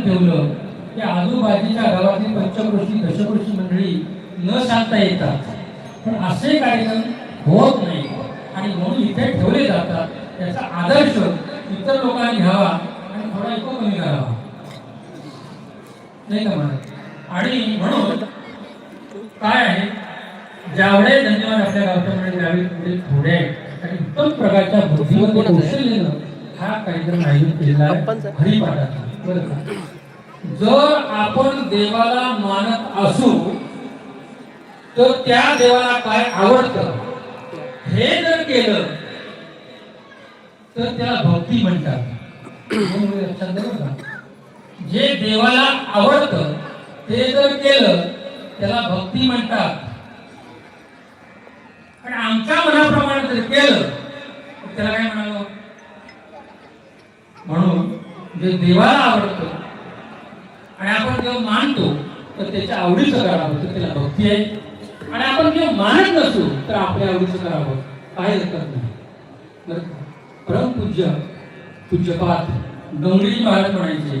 कार्यक्रम ठेवलं की आजूबाजूच्या गावातील पंचकृषी दशकृषी मंडळी न सांगता येतात. पण असे कार्यक्रम होत नाही. आणि म्हणून इथे ठेवले जातात. त्याचा आदर्श इतर लोकांनी घ्यावा आणि थोडा इको कमी करावा. नाही का म्हणत आणि म्हणून काय आहे? ज्यावेळे धन्यवाद आपल्या गावच्या मंडळी गावी म्हणजे थोडे आणि उत्तम प्रकारच्या बुद्धीवर कौशल्य हा कार्यक्रम आयोजित केलेला आहे. हरिपाठाचा जर आपण देवाला मानत असू तर त्या देवाला काय आवडतं? हे जर केलं तर त्याला भक्ती म्हणतात. जे देवाला आवडतं ते जर केलं त्याला भक्ती म्हणतात. पण आमच्या मनाप्रमाणे जर केलं त्याला काय म्हणावं? म्हणून जे देवाला आवडतं आणि आपण जेव्हा मानतो तर त्याच्या आवडीचं करावं तर त्याला भक्ती आहे. आणि आपण जेव्हा मानत नसू तर आपल्या आवडीचं करावं काय हरकत नाही. तर परमपूज्य पूज्यपात डोंगरी महाराज म्हणायचे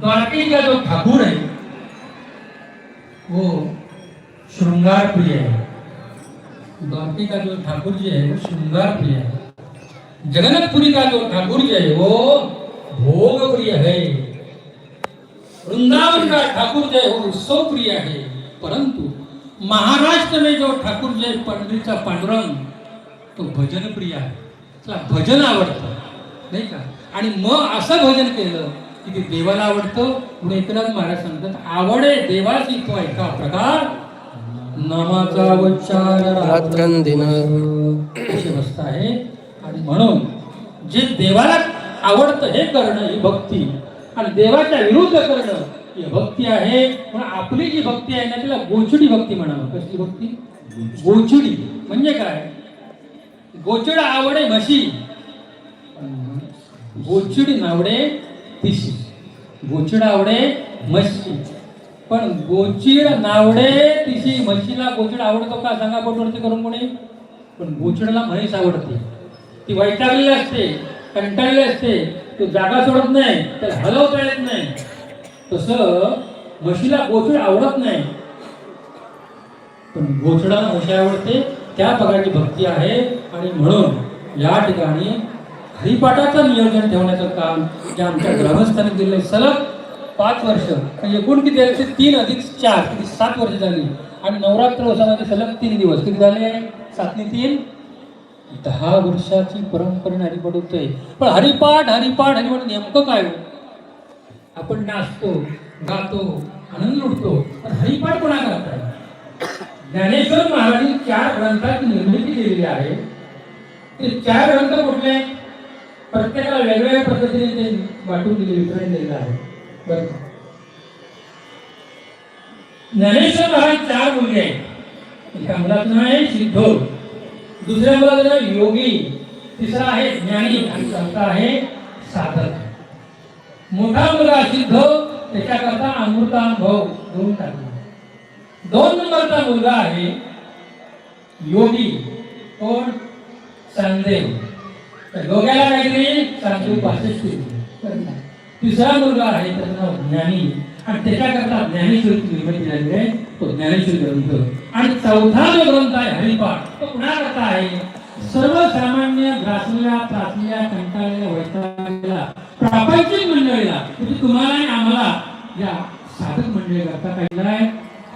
द्वारके का जो ठाकूर है वो श्रृंगार प्रिय है द्वारके का जो ठाकुर जी है वो श्रृंगार प्रिय है जगन्नाथपुरी का जो ठाकुर जी है वो भोग प्रिय है. वृंदावन का ठाकुर जय है वो उत्सव प्रिय है परंतु महाराष्ट्र में जो ठाकुर जय है पंडितचा पांडुरंग तो भजन प्रिय आहे. चला भजन आवडतं नाही का? आणि मग असं भजन केलं की ते देवाला आवडतं. म्हणून एकनाथ महाराज सांगतात आवडे देवाची तो एका प्रकार. नामाचा उच्चार रात्रंदिन. अशी आहे. आणि म्हणून जे देवाला आवडतं हे करणं ही भक्ती. आणि देवाच्या विरुद्ध करणं ही भक्ती आहे. पण आपली जी भक्ती आहे ना तिला गोचडी भक्ती म्हणावं. कसली भक्ती? गोचडी. म्हणजे काय? गोचड आवडे म्हशी. गोचिड नावडे तिशी. गोचिड आवडे म्हशी. पण गोचिड नावडे तिशी म्हशीला गोचिड आवडतो का? सांगा पोटवरती करून कोणी. पण गोचिडला म्हैस आवडते. ती वैतागलेली असते कंटाळलेली असते तो जागा सोडत नाही तर हलवता येत नाही. तसं म्हशीला गोचड आवडत नाही. पण गोचडा म्हशी आवडते त्या प्रकारची भक्ती आहे आणि म्हणून या ठिकाणी हरिपाठाचं नियोजन ठेवण्याचं काम जे आमच्या ग्रामस्थांनी दिले सलग पाच वर्ष आणि एकूण किती झाले ते तीन अधिक चार किती सात वर्ष झाली. आणि नवरात्र उत्सवामध्ये सलग तीन दिवस. किती झाले? सातनी तीन? दहा वर्षाची परंपरेने हरिपाठ होतोय पण हरिपाठ हरिपाठ हरिपाठ नेमकं काय? हो? आपण नाचतो गातो आनंद लुटतो पण हरिपाठ कोणा करताय ज्ञानेश्वर महाराजांनी चार ग्रंथाची निर्मिती केलेली आहे. ते चार ग्रंथ कुठले? प्रत्येकाला वेगवेगळ्या पद्धतीने ते वाटून दिले वितरण दिलेलं आहे. बरं ज्ञानेश्वर महाराज चार मुलगे आहेत. एका मुलाचं आहे सिद्धो दुसऱ्या मुलाचं नाव योगी, तिसरा आहे ज्ञानी चौथा आहे साधक। मोठा मुलगा सिद्ध त्याच्याकरता अमृतानुभव देऊन टाकला दोन नंबरचा मुलगा आहे योगी कोण संदेव त्या दोघ्याला काहीतरी चांगली पासष्ट तिसरा मुलगा आहे ज्ञानी. आणि त्याच्याकरता ज्ञानेश्वरीची निर्मिती झालेली आहे तो ज्ञानेश्वरी ग्रंथ. आणि चौथा जो ग्रंथ आहे हरिपाठ तो कुणाकरता आहे? सर्वसामान्य ग्रासलेल्या त्रासलेल्या कंटाळलेल्या वैतागलेल्या प्रापंचिक मंडळीला. म्हणजे तुम्हाला आणि आम्हाला या साधक मंडळी करता काय आहे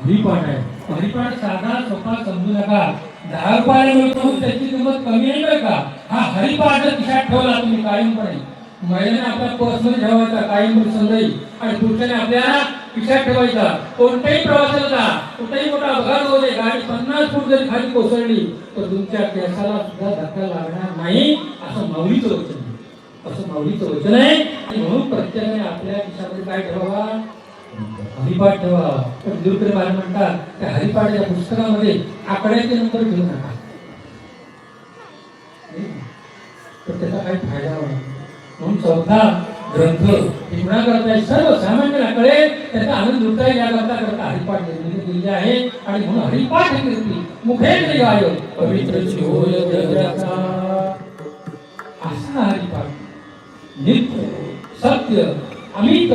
हरिपाठ आहे. हरिपाठ साधा सोपा समजू नका दहा रुपयाला मिळतो त्याची किंमत कमी आहे का? हा हरिपाठ दिशा ठेवला तुम्ही कायमपणे. महिन्याने आपला पर्सनल ठेवायचा कायम संदेश आणि पुढच्याने आपल्या खिशात ठेवायचा. कोणत्याही प्रवासाला जा कुठेही मोठा अपघात होते गाडी पन्नास फूट जरी खाली कोसळली तर तुमच्या केसाला सुद्धा धक्का लागणार नाही असं माऊलीचं वचन आहे. असं माऊलीचं वचन आहे. आणि म्हणून प्रत्येकाने आपल्या खिशामध्ये काय ठेवावा? हरिपाठ ठेवा पण दुर्कडे महाराज म्हणतात त्या हरिपाठ या पुस्तकामध्ये आकड्याचे नंबर घेऊ नका. तर त्याचा काही फायदा होणार म्हणून चौथा ग्रंथ हे कुणा करताय सर्वसामान्यांना कळेल त्याचा आनंद लुटता येईल याकरता करता हरिपाठ निर्मिती केली आहे आणि म्हणून हरिपाठ ही कीर्ती मुखे गाय म्हणजे हो? पवित्र होय जगाचा असा हरिपाठ. नित्य सत्य अमित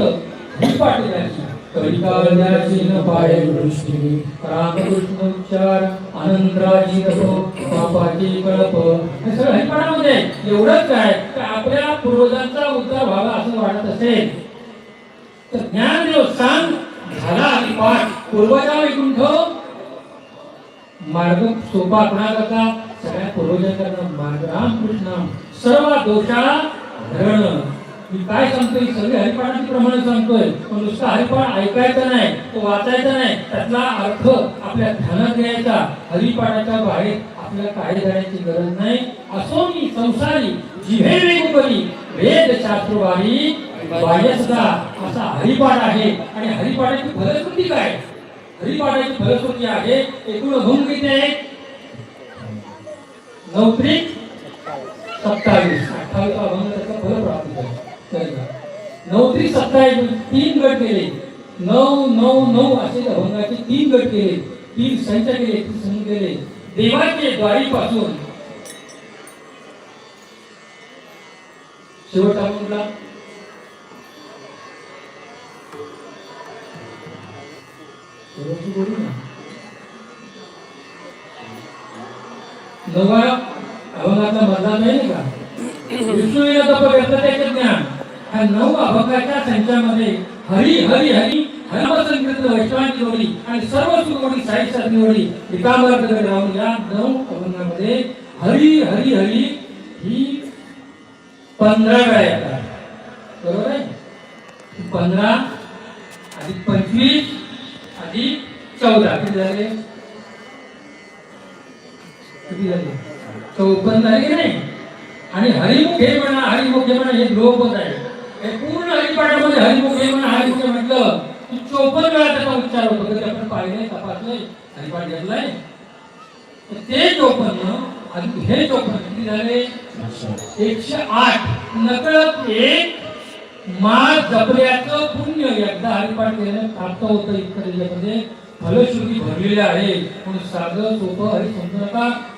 पाटीलाची कविकाव्याची न पाळे दृष्टी रामकृष्ण उच्चार आनंदराजी रसो हो, पापाची कळप हे सगळं हरिपाठामध्ये एवढंच आहे. आपल्या पूर्वजांचा उद्धार व्हावा असं वाटत असेल तर ज्ञान सांग झाला आणि पाठ. पूर्वजा विकुंठ मार्ग सोपा कोणाकरता? सगळ्या पूर्वजांकरता मार्ग. रामकृष्ण सर्व दोषा धरण. मी काय सांगतोय? सगळे हरिपाठाची प्रमाणे सांगतोय. पण नुसतं हरिपाठ ऐकायचं नाही तो वाचायचा नाही. त्यातला अर्थ आपल्या ध्यानात घ्यायचा. हरिपाठाच्या बाहेर आपल्याला काय करायची गरज नाही. असो मी संसारी जिभे वेगोपरी वेद शास्त्रवारी बाह्यसुद्धा असा हरिपाठ आहे. आणि हरिपाठाची फलश्रुती काय? हरिपाठाची फलश्रुती आहे एकूण अभंग किती आहे? नऊ त्रिक सत्तावीस. अठ्ठावीस अभंग त्याचा फल प्राप्त झाला. का? नऊ त्रिक सत्तावीस तीन गट केले. नऊ नऊ नऊ असे अभंगाचे तीन गट केले. तीन संच केले तीन संघ केले. देवाचे द्वारीपासून. शेवट कुठला? नवा अभंगाचा मधला नाही का? विष्णू तप व्यर्थतेचे ज्ञान. या नऊ अभंगाच्या संचामध्ये हरी हरी हरी हरिमसंकृत वैष्णवांची जोडी आणि सर्व सुखमणी साहित्याची जोडी एकामार्गाकडे राहून या नऊ अभंगामध्ये हरी हरी हरी ही पंधरा वेळा येतात. बरोबर आहे? पंधरा अधिक पंचवीस अधिक चौदा. किती झाले? किती झाले? चौपन्न झाले की नाही? आणि हरिमुख हे म्हणा हरिमुख हे म्हणा हे लोपच आहे. हे पूर्ण हरिपाठामध्ये हरिमुख हे म्हणा हरिमुख म्हटलं की चोपन्न वेळा त्याचा उच्चार होतो कधी आपण पाहिलंय तपासलंय हरिपाठ घेतलाय ते चोपन्न आणि हे चोपन्न किती झाले? एकशे आठ. नकळत एक मा जपल्याचं पुण्य एकदा हरिपाठ केल्यानं प्राप्त होतं इतकं त्याच्यामध्ये फलश्रुती भरलेली आहे. म्हणून साधं सोपं हरी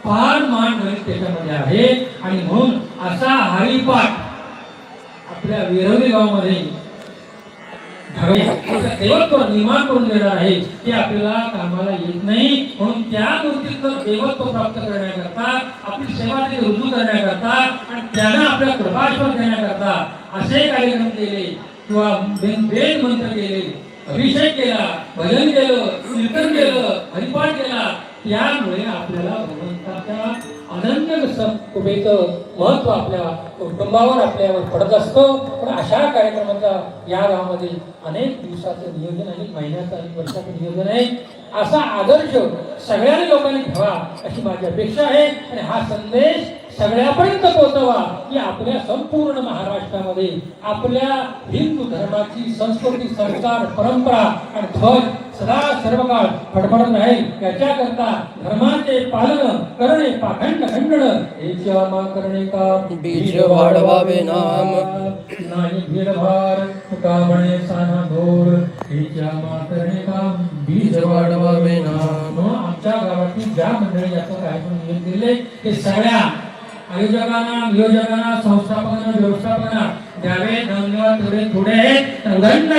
फार मान गणित त्याच्यामध्ये आहे. आणि म्हणून असा हरिपाठ आपल्या वेरवली गावामध्ये देवत्व निर्माण करून देणार आहे ते आपल्याला कामाला येत नाही. म्हणून त्या मूर्तीचं देवत्व प्राप्त करण्याकरता आपली सेवा ते रुजू करण्याकरता आणि त्यांना आपल्या कृपाश्वास देण्याकरता असे कार्यक्रम केले किंवा वेद वेद मंत्र केले अभिषेक केला भजन केलं कीर्तन केलं हरिपाठ केला त्यामुळे आपल्याला भगवंताच्या अनन्य कृपेचं महत्त्व आपल्या कुटुंबावर आपल्यावर पडत असतं. पण अशा कार्यक्रमाचा या गावामध्ये अनेक दिवसाचं नियोजन आहे महिन्याचं अनेक वर्षाचं नियोजन आहे. असा आदर्श सगळ्या लोकांनी ठेवा अशी माझी अपेक्षा आहे. आणि हा संदेश सगळ्यापर्यंत पोहोचवा की आपल्या संपूर्ण महाराष्ट्रामध्ये आपल्या हिंदू धर्माची संस्कृती संस्कार परंपरा आणि ध्वज सदा सर्व काळ फडफडत राहील. याच्याकरता धर्माचे पालन करणे पाखंड खंडण हे क्षमा करणे का बीज वाढवावे नाम. नाही भीडभार तुका म्हणे साना घोर हे क्षमा करणे का बीज वाढवावे नाम. आमच्या गावातील ज्या मंडळी याचं नियोजन दिले ते सगळ्या आयोजकांना नियोजकांना संस्थापकांना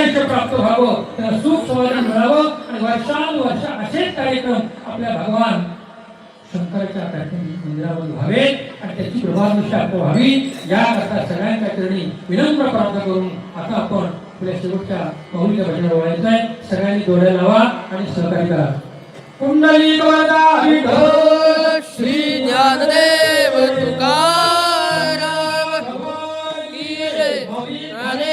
आयुष्य प्राप्त व्हावं त्यांना सुख समाधान मिळावं आणि वर्षानुवर्ष असेच कार्यक्रम आपल्या भगवान शंकराच्या कार्यक्रम मंदिरामध्ये व्हावेत आणि त्याची प्रभावनिष्ठा आपलं व्हावी. याकरता सगळ्यांच्या चरणी विनम्र प्रार्थना करून आता आपण आपल्या शेवटच्या माऊलीच्या भजनावर वळायचं आहे. सगळ्यांनी डोळे लावा आणि सहकार्य करा. कुंडली श्री ज्ञानदेव तुकाराम की जय.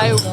लाईव्ह आहे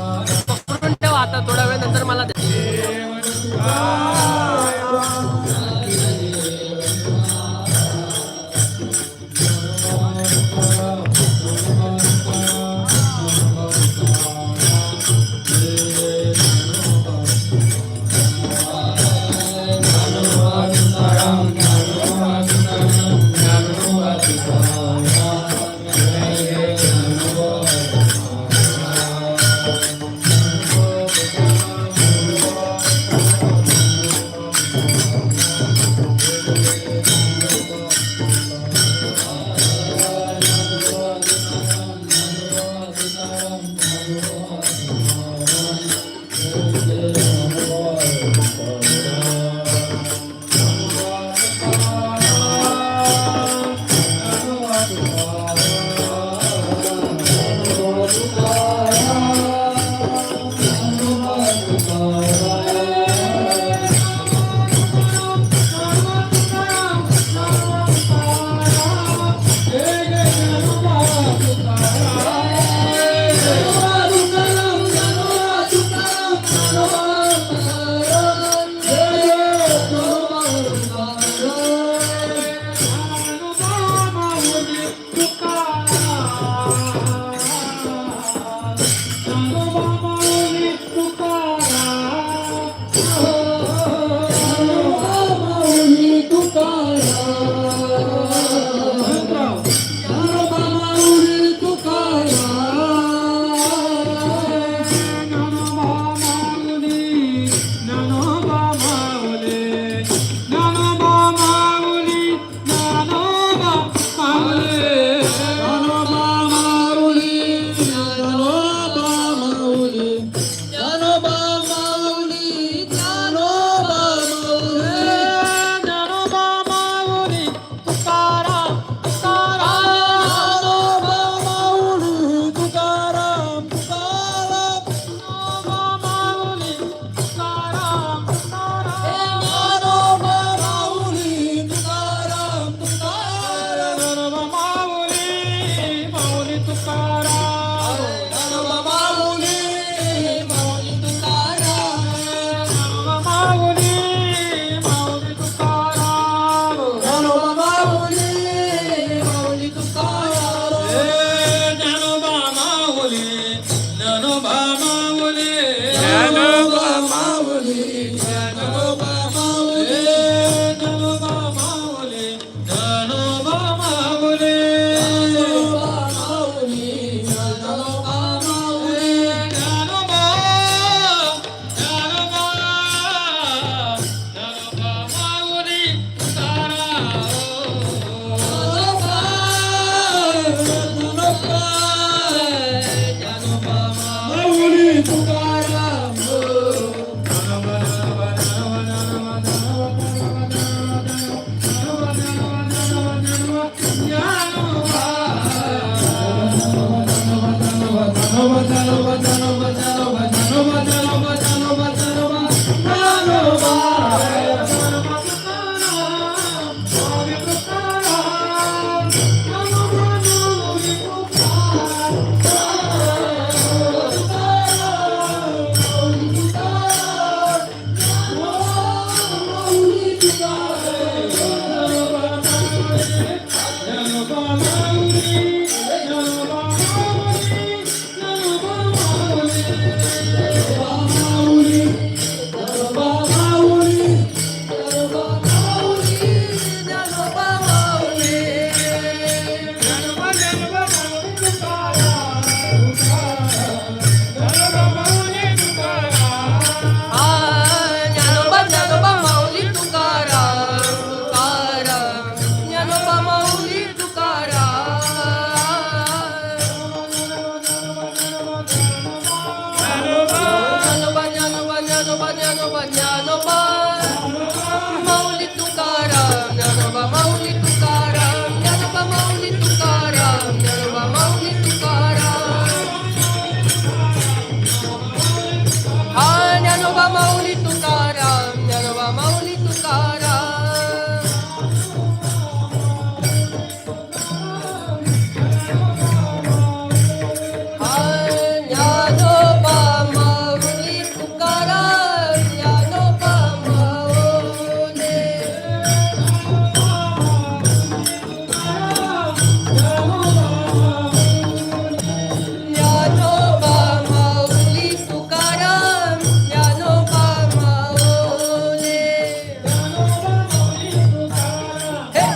Bye.